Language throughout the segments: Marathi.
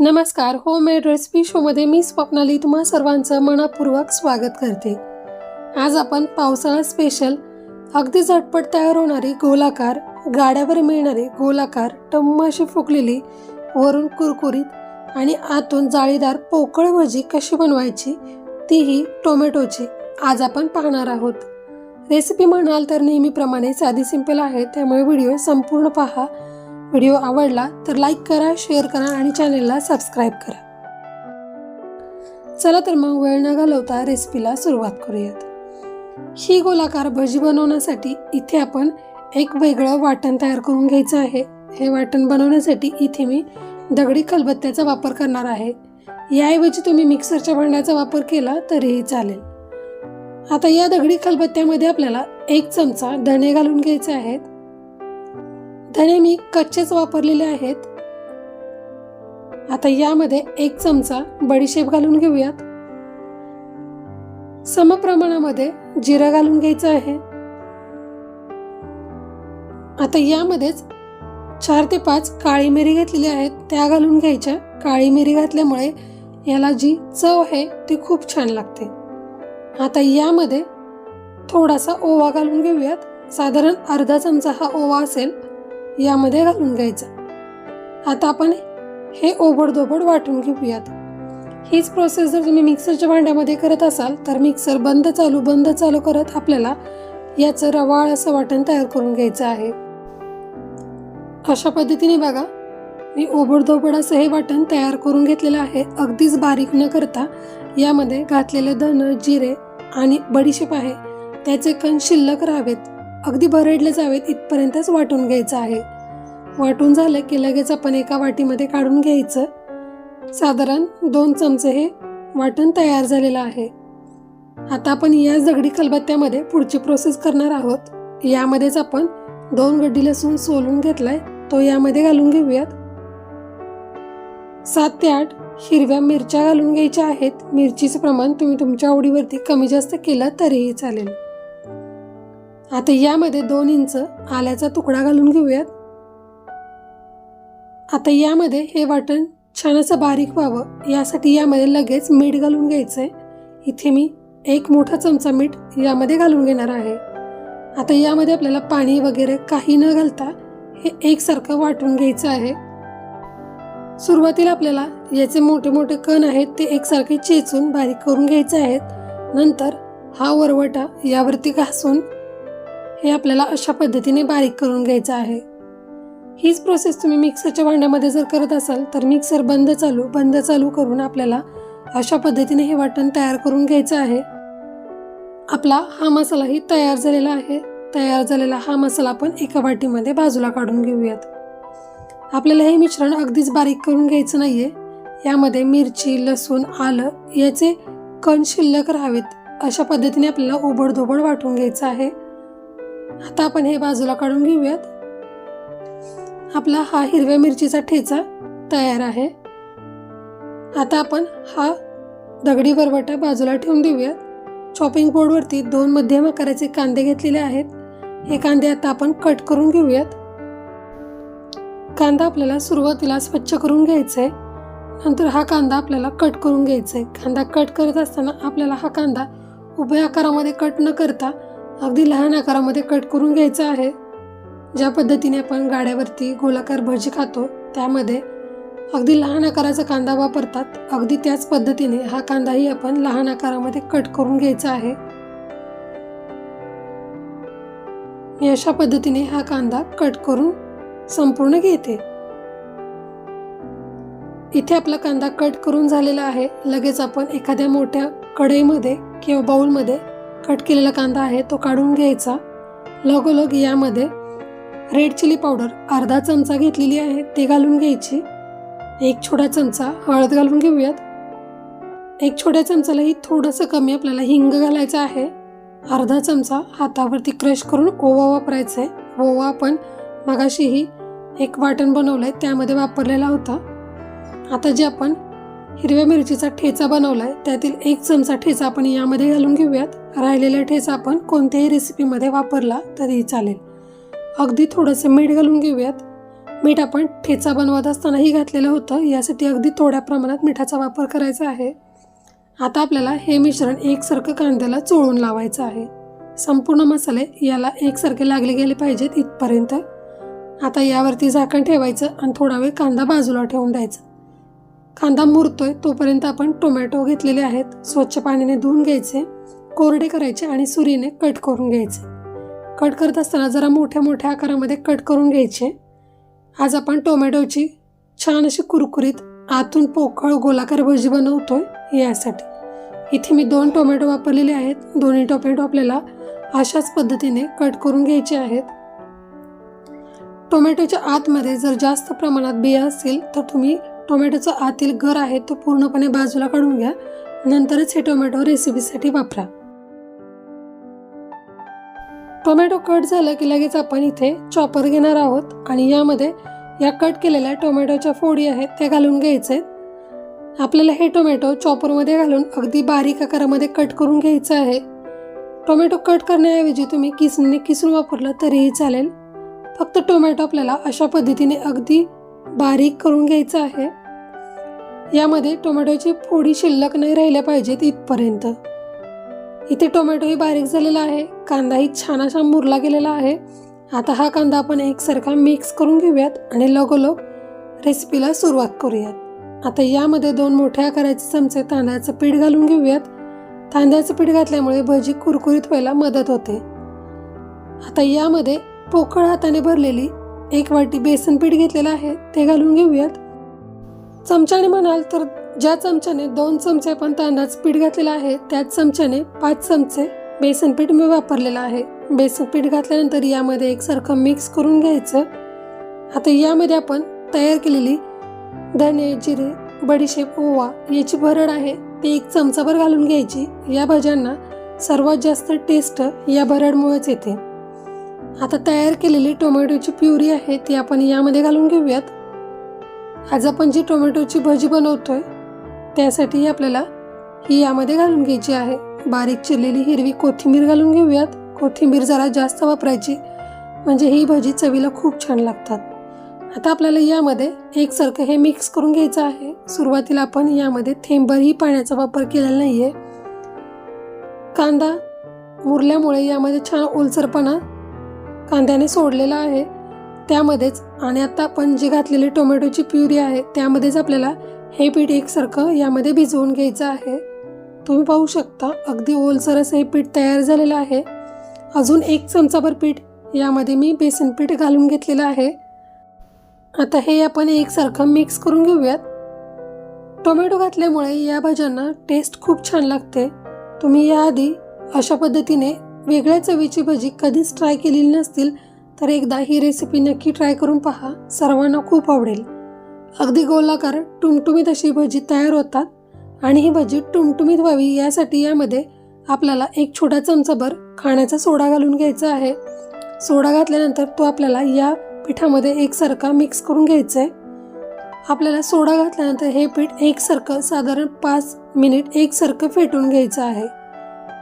नमस्कार होममेड रेसिपी शोमध्ये मी स्वप्नाली तुम्हा सर्वांचं मनपूर्वक स्वागत करते. आज आपण पावसाळा स्पेशल अगदी झटपट तयार होणारी गोलाकार गाड्यावर मिळणारी गोलाकार टम्म अशी फुकलेली वरून कुरकुरीत आणि आतून जाळीदार पोकळ भजी कशी बनवायची तीही टोमॅटोची आज आपण पाहणार आहोत. रेसिपी म्हणाल तर नेहमीप्रमाणे साधी सिंपल आहे त्यामुळे व्हिडिओ संपूर्ण पहा. व्हिडिओ आवडला तर लाईक करा शेअर करा आणि चॅनेलला सबस्क्राईब करा. चला तर मग वेळ न घालवता रेसिपीला सुरुवात करूयात. ही गोलाकार भजी बनवण्यासाठी इथे आपण एक वेगळं वाटण तयार करून घ्यायचं आहे. हे वाटण बनवण्यासाठी इथे मी दगडी खलबत्त्याचा वापर करणार आहे. याऐवजी तुम्ही मिक्सरच्या भांड्याचा वापर केला तरीही चालेल. आता या दगडी खलबत्त्यामध्ये आपल्याला एक चमचा धणे घालून घ्यायचे आहेत. धणे मी कच्चेच वापरलेले आहेत. आता यामध्ये एक चमचा बडीशेप घालून घेऊयात. समप्रमाणामध्ये जिरं घालून घ्यायचं आहे. आता यामध्येच चार ते पाच काळी मिरी घेतलेली आहेत. त्या घालून घ्यायच्या. काळी मिरी घातल्यामुळे याला जी चव आहे ती खूप छान लागते. आता यामध्ये थोडासा ओवा घालून घेऊयात. साधारण अर्धा चमचा हा ओवा असेल. यामध्ये घालून घ्यायचा. आता आपण हे ओबडधोबड वाटून घेऊयात. हीच प्रोसेस जर तुम्ही मिक्सरच्या भांड्यामध्ये करत असाल तर मिक्सर बंद चालू बंद चालू करत आपल्याला याचं रवाळ असं वाटण तयार करून घ्यायचं आहे. अशा पद्धतीने बघा मी ओबडधोबड असं हे वाटण तयार करून घेतलेलं आहे. अगदीच बारीक न करता यामध्ये घातलेले धन जिरे आणि बडीशेप आहे. त्याचे कण शिल्लक राहावेत. अगदी भरडले जावेत इथपर्यंतच वाटून घ्यायचं आहे. वाटून झालं की लगेच आपण एका वाटीमध्ये काढून घ्यायचं. साधारण दोन चमचे हे वाटण तयार झालेलं आहे. आता आपण या दगडी खलबत्त्यामध्ये पुढची प्रोसेस करणार आहोत. यामध्येच आपण दोन गड्डी लसूण सोलून घेतलाय तो यामध्ये घालून घेऊयात. सात ते आठ हिरव्या मिरच्या घालून घ्यायच्या आहेत. मिरचीचं प्रमाण तुम्ही तुमच्या आवडीवरती कमी जास्त केलं तरीही चालेल. आता यामध्ये दोन इंच आल्याचा तुकडा घालून घेऊयात. आता यामध्ये हे वाटण छान असं बारीक व्हावं यासाठी यामध्ये लगेच मीठ घालून घ्यायचं आहे इथे मी एक मोठा चमचा मीठ यामध्ये घालून घेणार आहे. आता यामध्ये आपल्याला पाणी वगैरे काही न घालता हे एकसारखं वाटून घ्यायचं आहे. सुरुवातीला आपल्याला याचे मोठे मोठे कण आहेत ते एकसारखे चेचून बारीक करून घ्यायचे आहेत. नंतर हा वरवटा यावरती घासून हे आपल्याला अशा पद्धतीने बारीक करून घ्यायचं आहे. हीच प्रोसेस तुम्ही मिक्सरच्या भांड्यामध्ये जर करत असाल तर मिक्सर बंद चालू बंद चालू करून आपल्याला अशा पद्धतीने हे वाटण तयार करून घ्यायचं आहे. आपला हा मसालाही तयार झालेला आहे. तयार झालेला हा मसाला आपण एका वाटीमध्ये बाजूला काढून घेऊयात. आपल्याला हे मिश्रण अगदीच बारीक करून घ्यायचं नाही आहे यामध्ये मिरची लसूण आलं याचे कण शिल्लक राहावेत. अशा पद्धतीने आपल्याला ओबडधोबड वाटून घ्यायचं आहे. आता आपण हे बाजूला काढून घेऊयात. आपला हा हिरव्या मिरचीचा ठेचा तयार आहे. आता आपण हा दगडी वरवटा बाजूला ठेवून देऊयात. चॉपिंग बोर्डवरती दोन मध्यम आकाराचे कांदे घेतलेले आहेत. हे कांदे आता आपण कट करून घेऊयात. कांदा आपल्याला सुरुवातीला स्वच्छ करून घ्यायचा आहे नंतर हा कांदा आपल्याला कट करून घ्यायचा आहे कांदा कट करत असताना आपल्याला हा कांदा उभ्या आकारामध्ये कट न करता अगदी लहान आकारामध्ये कट करून घ्यायचा आहे. ज्या पद्धतीने आपण गाड्यावरती गोलाकार भजी खातो त्यामध्ये अगदी लहान आकाराचा कांदा वापरतात. अगदी त्याच पद्धतीने हा कांदाही आपण लहान आकारामध्ये कट करून घ्यायचा आहे. मी अशा पद्धतीने हा कांदा कट करून संपूर्ण घेते. इथे आपला कांदा कट करून झालेला आहे. लगेच आपण एखाद्या मोठ्या कढईमध्ये किंवा बाऊलमध्ये कट केलेला कांदा आहे तो काढून घ्यायचा. लगोलग यामध्ये रेड चिली पावडर अर्धा चमचा घेतलेली आहे ते घालून घ्यायची. एक छोटा चमचा हळद घालून घेऊयात. एक छोट्या चमचालाही थोडंसं कमी आपल्याला हिंग घालायचं आहे. अर्धा चमचा हातावरती क्रश करून ओवा वापरायचा आहे ओवा आपण मगाशीही एक वाटण बनवलं आहे त्यामध्ये वापरलेला होता. आता जे आपण हिरव्या मिरचीचा ठेचा बनवला आहे त्यातील एक चमचा ठेचा आपण यामध्ये घालून घेऊयात. राहिलेला ठेचा आपण कोणत्याही रेसिपीमध्ये वापरला तरीही चालेल. अगदी थोडंसं मीठ घालून घेऊयात. मीठ आपण ठेचा बनवत असतानाही घातलेलं होतं. यासाठी अगदी थोड्या प्रमाणात मिठाचा वापर करायचा आहे. आता आपल्याला हे मिश्रण एकसारखं कांद्याला चोळून लावायचं आहे. संपूर्ण मसाले याला एकसारखे लागले गेले पाहिजेत इथपर्यंत. आता यावरती झाकण ठेवायचं आणि थोडा वेळ कांदा बाजूला ठेवून द्यायचा. कांदा मुरतोय तोपर्यंत आपण टोमॅटो घेतलेले आहेत स्वच्छ पाण्याने धुवून घ्यायचे कोरडे करायचे आणि सुरीने कट करून घ्यायचे. कट करत असताना जरा मोठ्या मोठ्या आकारामध्ये कट करून घ्यायचे. आज आपण टोमॅटोची छान अशी कुरकुरीत आतून पोकळ गोलाकार भजी बनवतोय यासाठी. इथे मी दोन टोमॅटो वापरलेले आहेत. दोन्ही टोमॅटो आपल्याला अशाच पद्धतीने कट करून घ्यायचे आहेत. टोमॅटोच्या आतमध्ये जर जास्त प्रमाणात बिया असतील तर तुम्ही टोमॅटोचा आतील गर आहे तो पूर्णपणे बाजूला काढून घ्या. नंतरच हे टोमॅटो रेसिपीसाठी वापरा. टोमॅटो कट झालं की लगेच आपण इथे चॉपर घेणार आहोत आणि यामध्ये या कट केलेल्या टोमॅटोच्या फोडी आहेत त्या घालून घ्यायचे आपल्याला हे टोमॅटो चॉपरमध्ये घालून अगदी बारीक आकारामध्ये कट करून घ्यायचं आहे. टोमॅटो कट करण्याऐवजी तुम्ही किसणीने किसून वापरलं तरीही चालेल. फक्त टोमॅटो आपल्याला अशा पद्धतीने अगदी बारीक करून घ्यायचं आहे. यामध्ये टोमॅटोची फोडी शिल्लक नाही राहिल्या पाहिजेत इथपर्यंत. इथे टोमॅटोही बारीक झालेला आहे. कांदाही छान असा मुरला गेलेला आहे. आता हा कांदा आपण एकसारखा मिक्स करून घेऊयात आणि लगोलग रेसिपीला सुरुवात करूयात. आता यामध्ये दोन मोठ्या आकाराचे चमचे तांदळाचं पीठ घालून घेऊयात. तांदळाचं पीठ घातल्यामुळे भजी कुरकुरीत व्हायला मदत होते. आता यामध्ये पोकळ हाताने भरलेली एक वाटी बेसन पीठ घेतलेलं आहे ते घालून घेऊयात. चमच्याने म्हणाल तर ज्या चमच्याने दोन चमचे आपण तांदळाचं पीठ घातलेलं आहे त्याच चमच्याने पाच चमचे बेसन पीठ मी वापरलेलं आहे. बेसन पीठ घातल्यानंतर यामध्ये एकसारखं मिक्स करून घ्यायचं. आता यामध्ये आपण तयार केलेली धने जिरे बडीशेप ओवा याची भरड आहे ती एक चमचाभर घालून घ्यायची. या भाज्यांना सर्वात जास्त टेस्ट या भरडमुळेच येते. आता तयार केलेली टोमॅटोची प्युरी आहे ती आपण यामध्ये घालून घेऊयात. आज आपण जी टोमॅटोची भजी बनवतोय त्यासाठी आपल्याला ही यामध्ये घालून घ्यायची आहे. बारीक चिरलेली हिरवी कोथिंबीर घालून घेऊयात. कोथिंबीर जरा जास्त वापरायची म्हणजे ही भजी चवीला खूप छान लागतात. आता आपल्याला यामध्ये एकसारखं हे मिक्स करून घ्यायचं आहे. सुरुवातीला आपण यामध्ये थेंबरही पाण्याचा वापर केलेला नाही आहे कांदा मुरल्यामुळे यामध्ये छान ओलसरपणा कांद्याने सोडलेला आहे. त्यामध्येच आणि आता आपण जी घातलेली टोमॅटोची प्युरी आहे त्यामध्येच आपल्याला हे पीठ एकसारखं यामध्ये भिजवून घ्यायचं आहे. तुम्ही पाहू शकता अगदी ओलसर असं हे पीठ तयार झालेलं आहे. अजून एक चमचाभर पीठ यामध्ये मी बेसन पीठ घालून घेतलेलं आहे. आता हे आपण एकसारखं मिक्स करून घेऊयात. टोमॅटो घातल्यामुळे या भाज्यांना टेस्ट खूप छान लागते. तुम्ही याआधी अशा पद्धतीने वेगळ्या चवीची भजी कधीच ट्राय केलेली नसतील तर एकदा ही रेसिपी नक्की ट्राय करून पहा. सर्वांना खूप आवडेल. अगदी गोलाकार टुमटुमीत अशी भजी तयार होतात आणि ही भजी टुमटुमीत व्हावी यासाठी यामध्ये आपल्याला एक छोटा चमचाभर खाण्याचा सोडा घालून घ्यायचा आहे. सोडा घातल्यानंतर तो आपल्याला या पिठामध्ये एकसारखा मिक्स करून घ्यायचा आहे. आपल्याला सोडा घातल्यानंतर हे पीठ एकसारखं साधारण पाच मिनिट एकसारखं फेटून घ्यायचं आहे.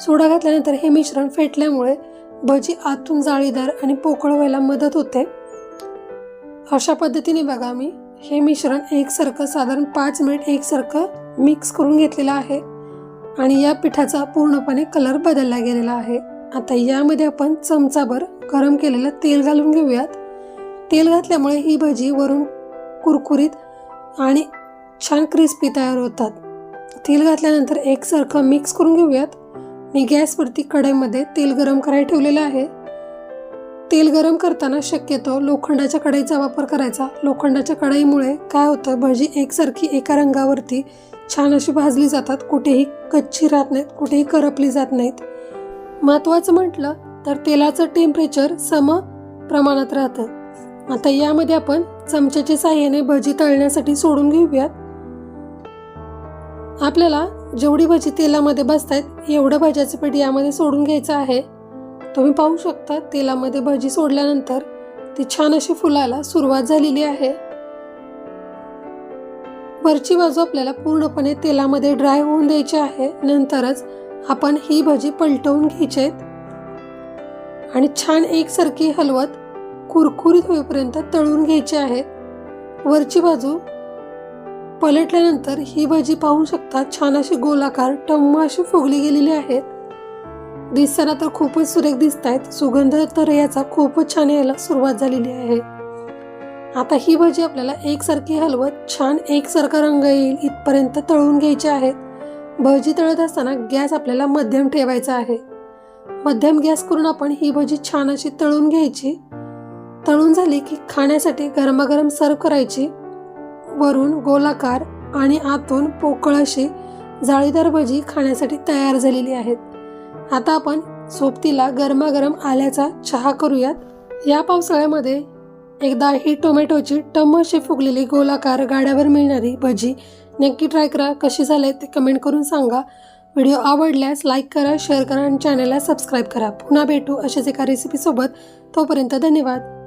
सोडा घातल्यानंतर हे मिश्रण फेटल्यामुळे भजी आतून जाळीदार आणि पोकळ व्हायला मदत होते. अशा पद्धतीने बघा मी हे मिश्रण एकसारखं साधारण पाच मिनिट एकसारखं मिक्स करून घेतलेलं आहे आणि या पिठाचा पूर्णपणे कलर बदलला गेलेला आहे. आता यामध्ये आपण चमचाभर गरम केलेलं तेल घालून घेऊयात. तेल घातल्यामुळे ही भजी वरून कुरकुरीत आणि छान क्रिस्पी तयार होतात. तेल घातल्यानंतर एकसारखं मिक्स करून घेऊयात. मी गॅसवरती कढईमध्ये तेल गरम करायला ठेवलेलं आहे. तेल गरम करताना शक्यतो लोखंडाच्या कढईचा वापर करायचा. लोखंडाच्या कढईमुळे काय होतं भजी एकसारखी एका रंगावरती छान अशी भाजली जातात. कुठेही कच्ची राहत नाहीत कुठेही करपली जात नाहीत. महत्त्वाचं म्हटलं तर तेलाचं टेम्परेचर सम प्रमाणात राहतं. आता यामध्ये आपण चमच्याच्या साह्याने भजी तळण्यासाठी सोडून घेऊयात. आपल्याला जेवढी भजी तेलामध्ये बसतायत एवढं भाज्याचं पीठ यामध्ये सोडून घ्यायचं आहे. तुम्ही पाहू शकता तेलामध्ये भजी सोडल्यानंतर ती छान अशी फुलायला सुरुवात झालेली आहे. वरची बाजू आपल्याला पूर्णपणे तेलामध्ये ड्राय होऊन द्यायची आहे. नंतरच आपण ही भजी पलटवून घ्यायची आहेत आणि छान एकसारखी हलवत कुरकुरीत होईपर्यंत तळून घ्यायची आहे. वरची बाजू पलटल्यानंतर ही भजी पाहू शकता छान अशी गोलाकार टम्म अशी फुगली गेलेली आहेत. दिसताना तर खूपच सुरेख दिसत आहेत सुगंध तर याचा खूपच छान यायला सुरुवात झालेली आहे. आता ही भजी आपल्याला एकसारखी हलवत छान एकसारखा रंग येईल इथपर्यंत तळून घ्यायची आहेत. भजी तळत असताना गॅस आपल्याला मध्यम ठेवायचा आहे. मध्यम गॅस करून आपण ही भजी छान अशी तळून घ्यायची. तळून झाली की खाण्यासाठी गरमागरम सर्व करायची. वरून गोलाकार आणि आतून पोकळ अशी जाळीदार भजी खाण्यासाठी तयार झालेली आहेत. आता आपण सोबतीला गरमागरम आल्याचा चहा करूयात. या पावसाळ्यामध्ये एकदा ही टोमॅटोची टम अशी फुगलेली गोलाकार गाड्यावर मिळणारी भजी नक्की ट्राय करा. कशी झाले ते कमेंट करून सांगा. व्हिडिओ आवडल्यास लाईक करा शेअर करा आणि चॅनलला सबस्क्राईब करा. पुन्हा भेटू अशाच एका रेसिपीसोबत तोपर्यंत धन्यवाद.